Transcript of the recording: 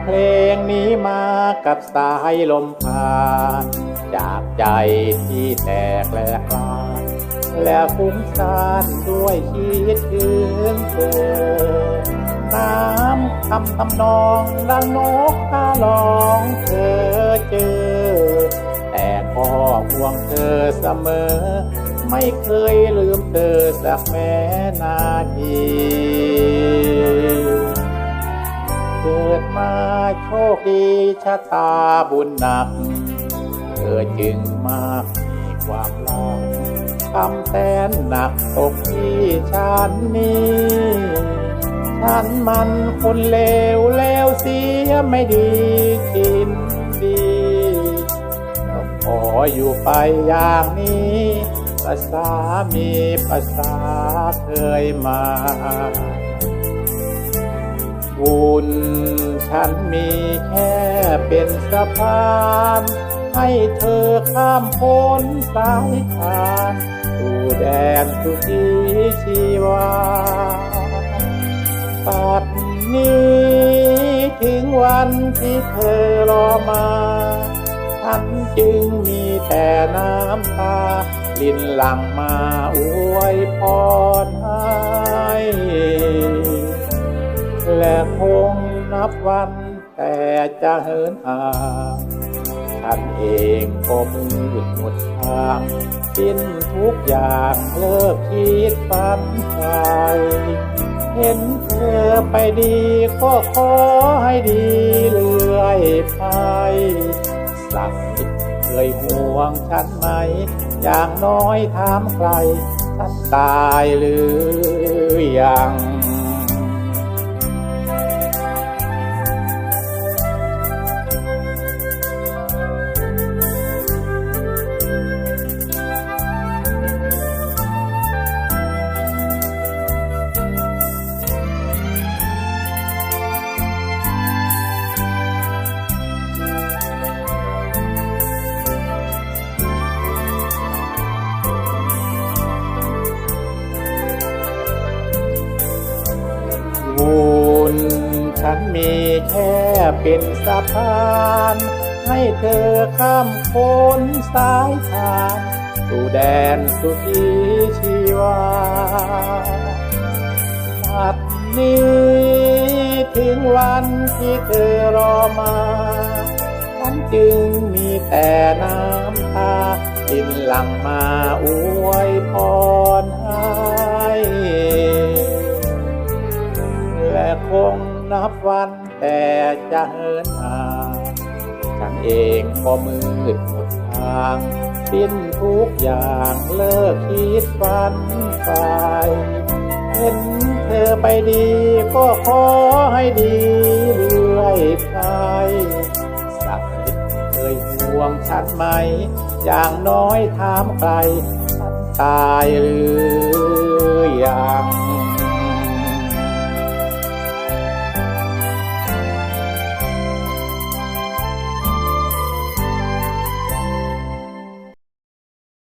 เพลงนี้มากับสายลมผ่านจากใจที่แตกแหลกลานและฟุ้งซ่านด้วยคิดถึงเธอน้ำคำทำนองดังนกกาลองเธอเจอ แต่ก็ห่วงเธอเสมอ ไม่เคยลืมเธอสักแม้นาที เกิดมาโชคดีชะตาบุญหนัก เธอจึงมากมีความรักคำแสนหนักตกที่ฉันนี้ฉันมันคนเลวแล้วเสียไม่ดีกินดีต้องขออยู่ไปอย่างนี้ภาษามีภาษาเคยมา บุญ ฉันมีแค่เป็นสะพาน ให้เธอข้ามพ้นสายทานสู่แดนสุขีชีวาปัดนี้ถึงวันที่เธอรอมาฉันจึงมีแต่น้ำตา ลินหลังมาอวยพรให้ คงนับวันแต่จะเหินห่างฉันเองก็มืดหมดทางสิ้นทุกอย่างเลิกคิดฝันไฟเห็นเธอไปดีก็ขอให้ดีเรื่อยไปสักนิดเคยห่วงฉันไหม อย่างน้อยถามใครฉันตายหรือยัง ฉันมีแค่เป็นสะพาน ให้เธอข้ามพ้นสายทางสู่แดนสุขีชีวาบัดนี้ถึงวันที่เธอรอมาฉันจึงมีแต่น้ำตาลินหลังมาอวยพร นับวันแต่จะเหินห่างฉันเองก็มืดหมดทางสิ้นทุกอย่างเลิกคิดฝันไปเห็นเธอไปดีก็ขอให้ดีเรื่อยไปสักนิดเคยห่วงฉันไหม อย่างน้อยถามใครฉันตายหรือ